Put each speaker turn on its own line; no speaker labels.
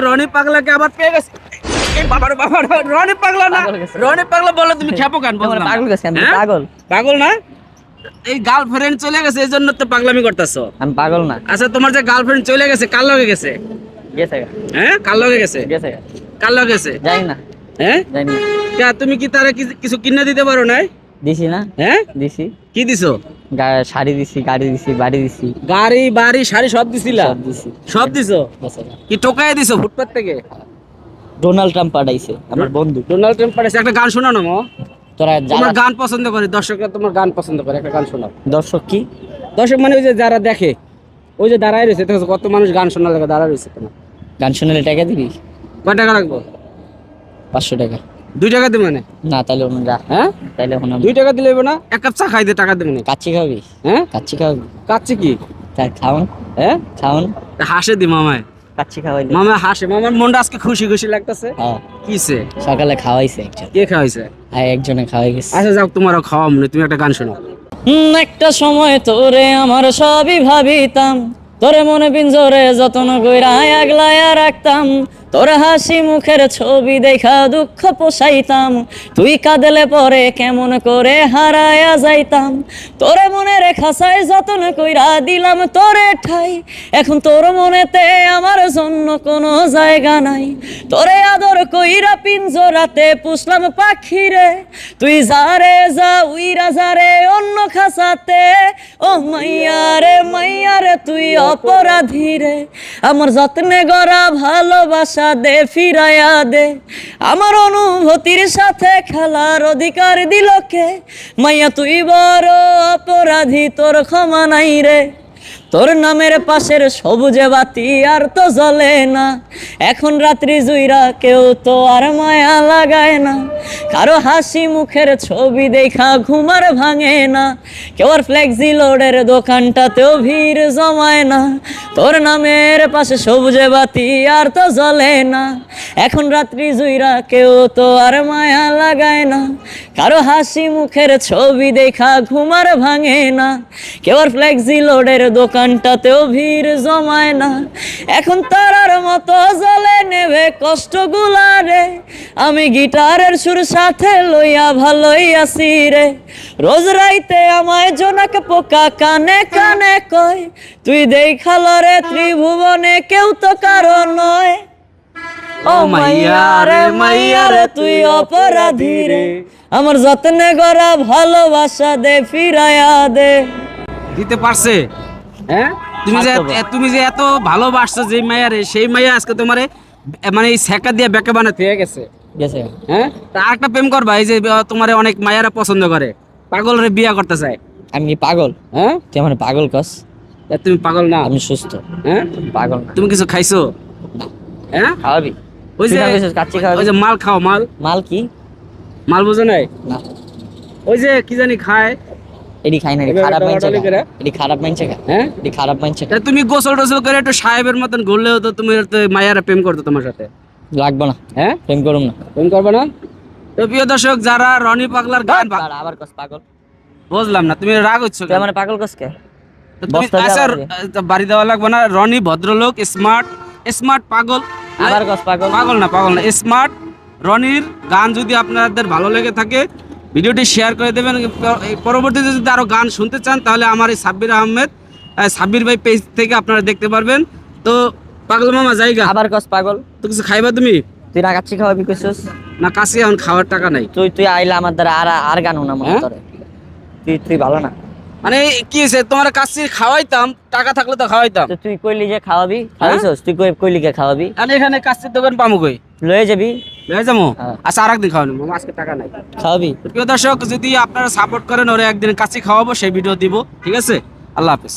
রনি পাগলাকে আবার পেয়ে গেছে। বাবার রনি পাগলা না। রনি পাগলা বলে তুমি খেপো কেন।
পাগল গেছে
হ্যাঁ?
পাগল।
পাগল না? এই গার্লফ্রেন্ড চলে গেছে এই জন্য তো পাগলামি করতেছো।
আমি পাগল না।
আচ্ছা তোমার যে গার্লফ্রেন্ড চলে গেছে কার লগে গেছে?
গেছে
হ্যাঁ? কার লগে গেছে?
গেছে।
কার লগে গেছে?
জানি না।
হ্যাঁ?
জানি না।
তুমি কি তারা কিছু- কিছু কিনে দিতে পারো না
দিছি না?
হ্যাঁ?
দিছি।
কি দিছো?
শাড়ি দিছি গাড়ি দিছি বাড়ি দিছি।
গাড়ি বাড়ি শাড়ি সব দিছিলা?
সব দিছি।
সব দিছো? কি টোকাই দিছো ফুটপাত থেকে?
ডোনাল্ড ট্রাম্প পাঠাইছে আমার বন্ধু।
ডোনাল্ড ট্রাম্প পাঠাইছে। একটা গান শোনাও না মো।
তোরা
তোমার গান পছন্দ করে দর্শকরা তোমার গান পছন্দ করে একটা গান শোনাও।
দর্শক কি?
দর্শক মানে ওই যে যারা দেখে ওই যে দাঁড়ায় রয়েছে কত মানুষ গান শোনা লাগে দাঁড়ায় রয়েছে তোমার
গান শুনলে টাকা দিবি?
কয় টাকা লাগবো
পাঁচশো টাকা।
দুই টাকা দেবে মানে?
না তাহলে যা।
হ্যাঁ?
তাহলে এখন
দুই টাকা দিলে না? এক কাপ চা খাই দিয়ে টাকা দেবে না
কাচ্চি খাবি?
হ্যাঁ?
কাচ্চি খাবি?
কাচ্ছি কি?
তাই খাওন।
হ্যাঁ?
খাওন।
হাসে দি মামায়।
কাচ্চি খাওয়াইলে
মামা হাসে। মামার মনটা আজকে খুশি খুশি লাগতেছে।
হ্যাঁ।
কিসে
সকালে খাওয়াইছে একজন।
কে খাওয়াইছে?
আর একজনে খাওয়াই গেছে।
আচ্ছা যাও তোমারও খাওয়া মনে তুমি একটা গান শোনাও
একটা সময় তোরে আমার সবই ভাবিতাম। তোরে মনে পিঞ্জরে যত্ন কইরা আগলায়া রাখতাম। তোর হাসি মুখের ছবি দেখা দুঃখ পোষাইতাম। তুই কাঁদলে পরে কেমন করে হারায়া যাইতাম। তোরে মনে রেখা চাই যত্ন কইরা দিলাম তোরে ঠাই। এখন তোর মনেতে আমার জন্য কোনো জায়গা নাই। তোরে আদর কইরা পিঞ্জরাতে পুষলাম পাখিরে। তুই যারে যা উইরা যারে অন্য খাসাতে ও মাইয়া রে মাইয়া রে, তুই অপরাধী রে আমার যত্নে গড়া ভালোবাসা দে, ফিরাইয়া দে। আমার অনুভূতির সাথে খেলার অধিকার দিল কে? মাইয়া, তুই বড় অপরাধী, তোর ক্ষমা নাই রে। তোর নামের পাশের সবুজে বাতি আর তো জ্বলে না। এখন রাত্রি জুইরা কেউ তো আর মায়া লাগায় না। কারও হাসি মুখের ছবি দেখা ঘুমার ভাঙে না। কেউ আর ফ্লেক্সি লোডের দোকানটাতেও ভিড় জমায় না। তোর নামের পাশে সবুজে বাতি আর তো জ্বলে না। এখন রাত্রি জুইরা কেউ তো আর মায়া লাগায় না। কারও হাসি মুখের ছবি দেখা ঘুমার ভাঙে না। কেউ আর ফ্লেক্সি লোডের দোকানটাতেও ভিড় জমায় না। এখন তারার মতো কষ্টগুলা রে। আমি গিটারের সুর সাথে লইয়া ভালোই আছি রে। রোজ রাইতে আমায় জোনাক পোকা কানে কানে কয় তুই দেখাল রে ত্রিভুবনে কেউ তো কারও নয়। ও মাইয়া রে মাইয়া রে তুই অপরাধী রে। আমার যত্নে গড়া ভালোবাসা দে ফিরায়া দে।
দিতে পারছে? হ্যাঁ? তুমি যে তুমি যে এত ভালোবাসছো যে মায়ারে সেই মাইয়া আজকে তোমারে মানে এই সেকা দিয়ে বেঁকে বানাতে। হয়ে গেছে।
গেছে।
হ্যাঁ? তা একটা প্রেম করবা এই যে তোমার অনেক মায়েরা পছন্দ করে। পাগলরে বিয়া করতে চায়।
আমি কি পাগল?
হ্যাঁ?
তুই আমার পাগল কস।
তুমি পাগল না?
আমি সুস্থ।
হ্যাঁ?
পাগল
তুমি কিছু খাইছো। হ্যাঁ?
খাওয়াবি।
ওই যে
কাচ্চি খাওয়াবি?
ওই যে মাল খাও মাল।
মাল কি?
মাল বুঝো নাই?
না।
ওই যে কি জানি খায়।
এডি খাই না খারাপ মানছে খারাপ মানছে
হ্যাঁ?
খারাপ মানছে
তুমি গোসল টোসল করে একটু সাহেবের মতন ঘুরলেও তো তুমি তো মায়ারা প্রেম করতো তোমার সাথে।
লাগবো না।
হ্যাঁ?
প্রেম করুম না।
প্রেম করবে না? তো প্রিয় দর্শক যারা রনি পাগলার গান
আবার কস পাগল।
বুঝলাম না তুমি রাগ হচ্ছ
তুই আমার পাগল কস কে?
আচ্ছা,
বাড়ি।
বাড়ি দেওয়া লাগবে না। রনি ভদ্রলোক স্মার্ট স্মার্ট পাগল।
আবার কস পাগল।
পাগল না পাগল না। স্মার্ট রনির গান যদি আপনাদের ভালো লেগে থাকে ভিডিওটি শেয়ার করে দেবেন। এই পরবর্তীতে যদি আরও গান শুনতে চান তাহলে আমার এই সাব্বির আহমেদ সাব্বির ভাই পেজ থেকে আপনারা দেখতে পারবেন। তো পাগল মামা জায়গা?
আবার কস পাগল।
তো কিছু খাইবা তুমি?
তুই না কাচ্চি খাওয়াবি কইছস?
না কাছে এখন খাওয়ার টাকা নাই।
তুই তুই আইলা আমার দ্বারা আর আর গান না মনে
হ্যাঁ?
তুই তুই ভালো না।
মানে কি হয়েছে? তোমার কাছে খাওয়াইতাম টাকা থাকলে তো খাওয়াইতাম।
তুই কইলি যে খাওয়াবি? খাওয়াইছস? তুই কই কইলি কে খাওয়াবি?
আমি এখানে কাছের দোকান পামু কই?
লয়ে যাবি।
লয়ে যাব
হ্যাঁ।
আচ্ছা আর একদিন খাওয়ানো মামা আজকে টাকা নাই।
খাওয়াবি?
প্রিয় দর্শক যদি আপনারা সাপোর্ট করেন ওরে একদিন কাছে খাওয়াবো সেই ভিডিও দিব। ঠিক আছে? আল্লাহ হাফেজ।